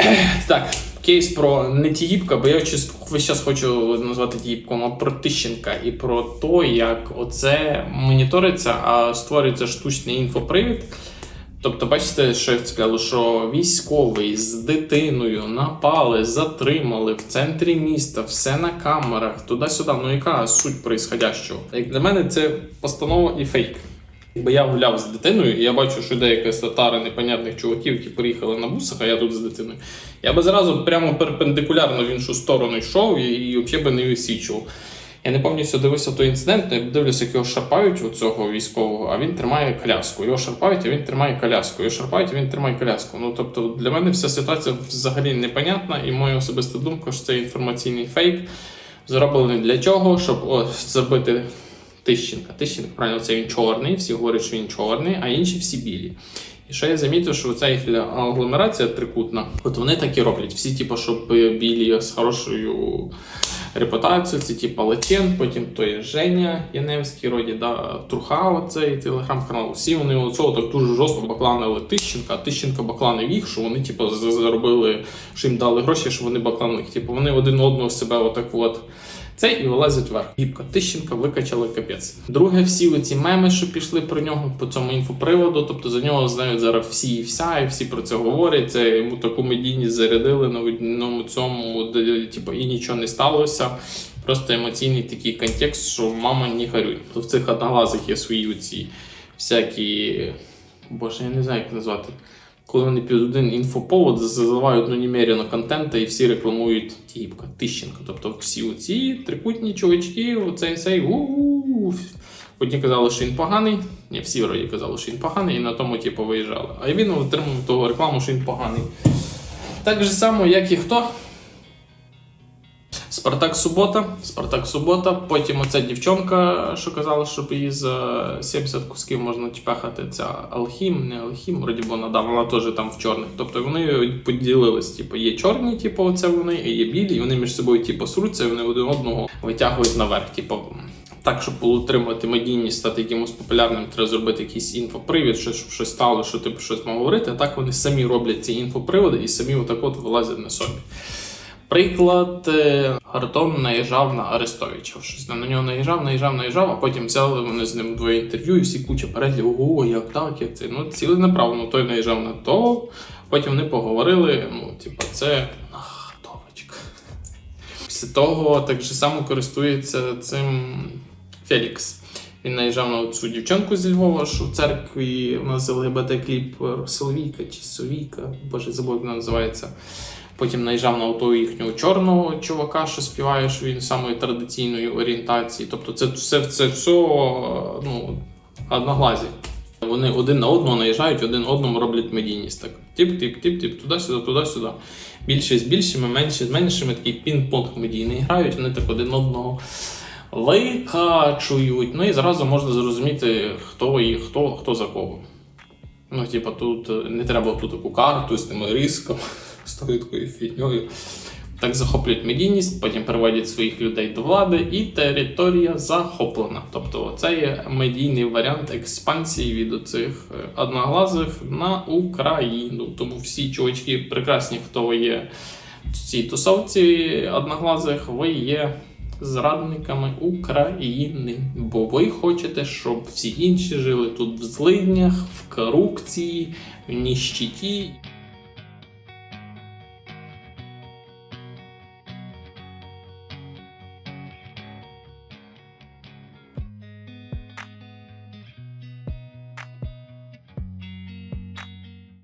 Так, кейс про не Тігіпка, бо я весь час хочу назвати Тігіпком, а про Тищенка і про те, як оце моніториться, а створюється штучний інфопривід. Тобто, бачите, що я сказав, що військовий з дитиною напали, затримали в центрі міста, все на камерах, туди-сюди. Ну яка суть происходящого? Як для мене це постанова і фейк. Якби я гуляв з дитиною, і я бачу, що йде якась татара непонятних чуваків, які приїхали на бусах, а я тут з дитиною. Я би зразу прямо перпендикулярно в іншу сторону йшов і, і взагалі би не висічував. Я не повністю дивився той інцидент, я дивлюся, як його шарпають у цього військового, а він тримає коляску. Його шарпають, а він тримає коляску. Його шарпають, а він тримає коляску. Ну тобто для мене вся ситуація взагалі непонятна, і моя особиста думка, що це інформаційний фейк, зроблений для чого, щоб о, зробити Тищенка. Тищенка, правильно, це він чорний, всі говорять, що він чорний, а інші всі білі. І що я замітив, що ця їх агломерація трикутна, от вони так і роблять. Всі, типу, щоб білі з хорошою репутацією, це типу Летен, потім той Женя Яневський, роді, да, Труха, оцей телеграм-канал. Всі вони оцього так дуже жорстко бакланили Тищенка, а Тищенка бакланив їх, що вони, типу, заробили, що їм дали гроші, що вони бакланили. Типу, вони один одного себе отак от. Це і вилазить вверх. Гібка Тищенка викачали капець. Друге, всі оці меми, що пішли про нього по цьому інфоприводу. Тобто за нього знають зараз всі і вся, і всі про це говорять. Це йому таку медійність зарядили на одному цьому, де типу, і нічого не сталося. Просто емоційний такий контекст, що мама не горюй. То в цих одноглазих є свої оці всякі. Боже, я не знаю, як назвати. Коли вони під один інфоповод заливають ну, контента і всі рекламують Тігіпка, Тищенка. Тобто всі оці трикутні чувачки, оцей цей у Одні казали, що він поганий, ні, всі вроді казали, що він поганий, і на тому типу виїжджали. А він отримав того рекламу, що він поганий. Так же само, як і хто. Спартак Субота, Спартак Субота, потім оця дівчонка, що казала, що її за 70 кусків можна чпехати. Ця Алхім, не Алхім, вроді вона да, вона теж там в чорних. Тобто вони поділились, типу, є чорні, типу, оце вони, і є білі, і вони між собою типу, сруться, і вони один одного витягують наверх. Типу, так, щоб отримати медійність, стати якимось популярним, треба зробити якийсь інфопривід, що, щоб щось стало, що ти про щось мав говорити. А так вони самі роблять ці інфоприводи і самі отак от вилазять на собі. Приклад, е, Гартон наїжджав на Арестовича. Щось на нього наїжджав, наїжджав, наїжджав, а потім взяли вони з ним двоє інтерв'ю, і всі куча переглядів, ого, як так, як це. Ну, ціли ну той наїжджав на то, потім вони поговорили, ну, типа, це ах, Товочка. Після того так же само користується цим Фелікс. Він наїжджав на цю дівчинку зі Львова, що в церкві у нас ЛГБТ кліп Соловійка чи Совійка, боже, забув, як вона називається. Потім наїжджав на того їхнього чорного чувака, що співає, що він самої традиційної орієнтації. Тобто це все, це все ну, одноглазі. Вони один на одного наїжджають, один одному роблять медійність. Так тип-тип-тип-тип, туди-сюди, туди-сюди. Більше з більшими, менше з меншими, такий пінг-понг медійний грають, вони так один одного викачують. Ну і зразу можна зрозуміти, хто і хто, хто за кого. Ну, типа, тут е, не треба ту таку карту з тими риском, з такою фігньою. Так захоплюють медійність, потім приводять своїх людей до влади, і територія захоплена. Тобто це є медійний варіант експансії від оцих е, одноглазих на Україну. Тому всі чувачки прекрасні, хто є в цій тусовці одноглазих, ви є зрадниками України. Бо ви хочете, щоб всі інші жили тут в злиднях, в корупції, в ніщиті.